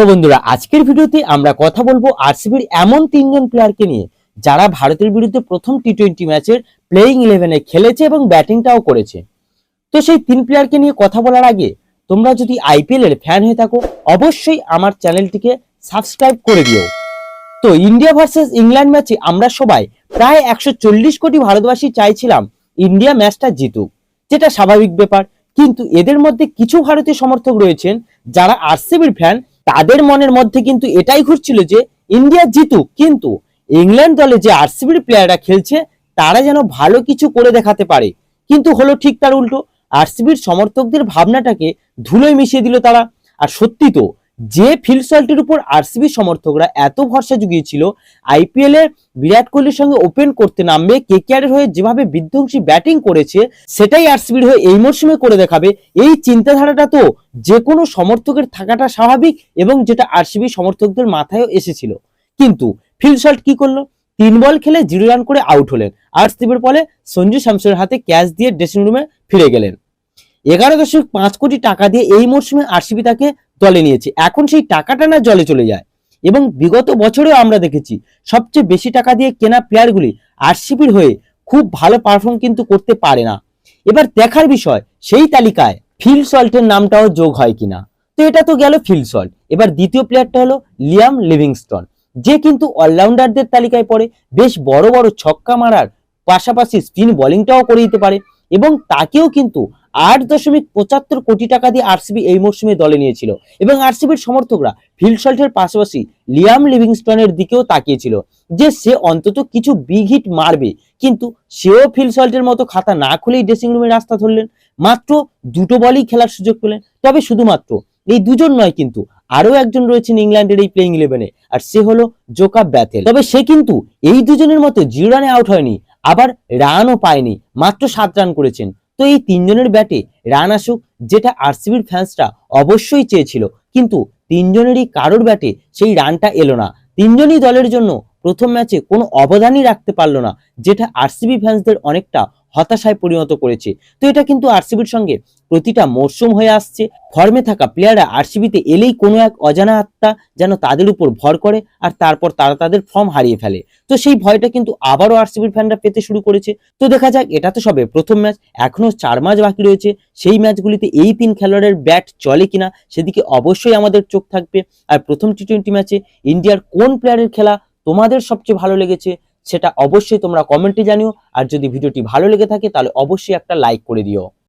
তো বন্ধুরা, আজকের ভিডিওতে আমরা কথা বলব আরসিবির এমন তিনজন প্লেয়ারকে নিয়ে, যারা ভারতের বিরুদ্ধে প্রথম টি টোয়েন্টি ম্যাচের প্লেইং ইলেভেনে খেলেছে এবং ব্যাটিংটাও করেছে। তো সেই তিন প্লেয়ারকে নিয়ে কথা বলার আগে, তোমরা যদি আইপিএল এর ফ্যান হয়ে থাকো, অবশ্যই আমার চ্যানেলটিকে সাবস্ক্রাইব করে দিও। তো ইন্ডিয়া ভার্সেস ইংল্যান্ড ম্যাচে আমরা সবাই প্রায় একশো চল্লিশ কোটি ভারতবাসী চাইছিলাম ইন্ডিয়া ম্যাচটা জিতুক, যেটা স্বাভাবিক ব্যাপার। কিন্তু এদের মধ্যে কিছু ভারতীয় সমর্থক রয়েছেন, যারা আরসিবির ফ্যান তাদের মনের মধ্যে কিন্তু এটাই ঘুরছিল যে ইন্ডিয়া জিতুক, কিন্তু ইংল্যান্ড দলে যে আরসিবির প্লেয়াররা খেলছে, তারা যেন ভালো কিছু করে দেখাতে পারে। কিন্তু হলো ঠিক তার উল্টো, আরসিবির সমর্থকদের ভাবনাটাকে ধুলোয় মিশিয়ে দিল তারা। আর সত্যি তো যে ফিল্ড সল্টের উপর আরসিবি সমর্থকরা এত ভরসা জুগিয়েছিল আইপিএল এ বিরাট কোহলির সঙ্গে ওপেন করতে নামবে কেকেআর এর হয়ে যেভাবে বিধ্বংসী ব্যাটিং করেছে, সেটাই আরসিবির হয়ে এই মরশুমে করে দেখাবে। এই চিন্তাধারাটা তো যে কোনো সমর্থকের থাকাটা স্বাভাবিক এবং যেটা আরসিবি সমর্থকদের মাথায়ও এসেছিল। কিন্তু ফিল শল্ট কি করল? তিন বল খেলে জিরো রান করে আউট হলেন। আরসিবির ফলে সঞ্জু শামসুরের হাতে ক্যাচ দিয়ে ড্রেসিং রুমে ফিরে গেলেন। এগারো দশমিক পাঁচ কোটি টাকা দিয়ে এই মরশুমে আরসিবি তাকে দলে নিয়েছে। এখন সেই টাকাটা না জলে চলে যায়। এবং বিগত বছরেও আমরা দেখেছি, সবচেয়ে বেশি টাকা দিয়ে কেনা প্লেয়ারগুলি আরসিবির হয়ে খুব ভালো পারফর্ম কিন্তু করতে পারে না। এবার দেখার বিষয়, সেই তালিকায় ফিল সল্টের নামটাও যোগ হয় কিনা। তো এটা তো গেল ফিল সল্ট। এবার দ্বিতীয় প্লেয়ারটা হলো লিয়াম লিভিংস্টন। যে কিন্তু অলরাউন্ডারদের তালিকায় পড়ে, বেশ বড় বড় ছক্কা মারার পাশাপাশি স্পিন বোলিংটাও করে দিতে পারে। এবং তাকেও কিন্তু আট দশমিক পঁচাত্তর কোটি টাকা দিয়ে আরসিবি এই মরশুমে দলে নিয়েছিল। এবং আরসিবির সমর্থকরা ফিল্ড শল্টের পাশাপাশি লিয়াম লিভিংস্টনের দিকেও তাকিয়েছিল যে সে অন্তত কিছু বিগ হিট মারবে। কিন্তু সেও ফিল্ড শল্টের মতো খাতা না খুলেই ড্রেসিং রুমে রাস্তা ধরলেন। মাত্র দুটো বলই খেলার সুযোগ পেলেন। তবে শুধুমাত্র এই দুজন নয় কিন্তু আরও একজন রয়েছেন ইংল্যান্ডের এই প্লেইং ইলেভেনে আর সে হলো জোকাব ব্যাথেল। তবে সে কিন্তু এই দুজনের মতো জিরো রানে আউট হয়নি, আবার রানও পায়নি, মাত্র সাত রান করেছেন। তো এই তিনজনের ব্যাটে রান আসুক, যেটা আরসিবির ফ্যান্সরা অবশ্যই চেয়েছিল। কিন্তু তিনজনেরই কারোর ব্যাটে সেই রানটা এলো না। তিনজনই দলের জন্য প্রথম ম্যাচে কোনো অবদানই রাখতে পারল না, যেটা আরসিবি ফ্যান্সদের অনেকটা হতাশায় পরিণত করেছে। তো এটা কিন্তু আরসিবির সঙ্গে প্রতিটা মরশুম হয়ে আসছে। ফর্মে থাকা প্লেয়াররা আরসিবিতে এলেই কোনো এক অজানা আত্মা যেন তাদের উপর ভর করে আর তারপর তারা তাদের ফর্ম হারিয়ে ফেলে। তো সেই ভয়টা কিন্তু আবারও আরসিবির ফ্যানরা পেতে শুরু করেছে। তো দেখা যাক, এটা তো সবে প্রথম ম্যাচ এখনও চার ম্যাচ বাকি রয়েছে। সেই ম্যাচগুলিতে এই তিন খেলোয়াড়ের ব্যাট চলে কিনা সেদিকে অবশ্যই আমাদের চোখ থাকবে। আর প্রথম টি টোয়েন্টি ম্যাচে ইন্ডিয়ার কোন প্লেয়ারের খেলা তোমাদের সবচেয়ে ভালো লেগেছে সেটা অবশ্যই তোমরা কমেন্টে জানিও। আর যদি ভিডিওটি ভালো লেগে থাকে, তাহলে অবশ্যই একটা লাইক করে দিও।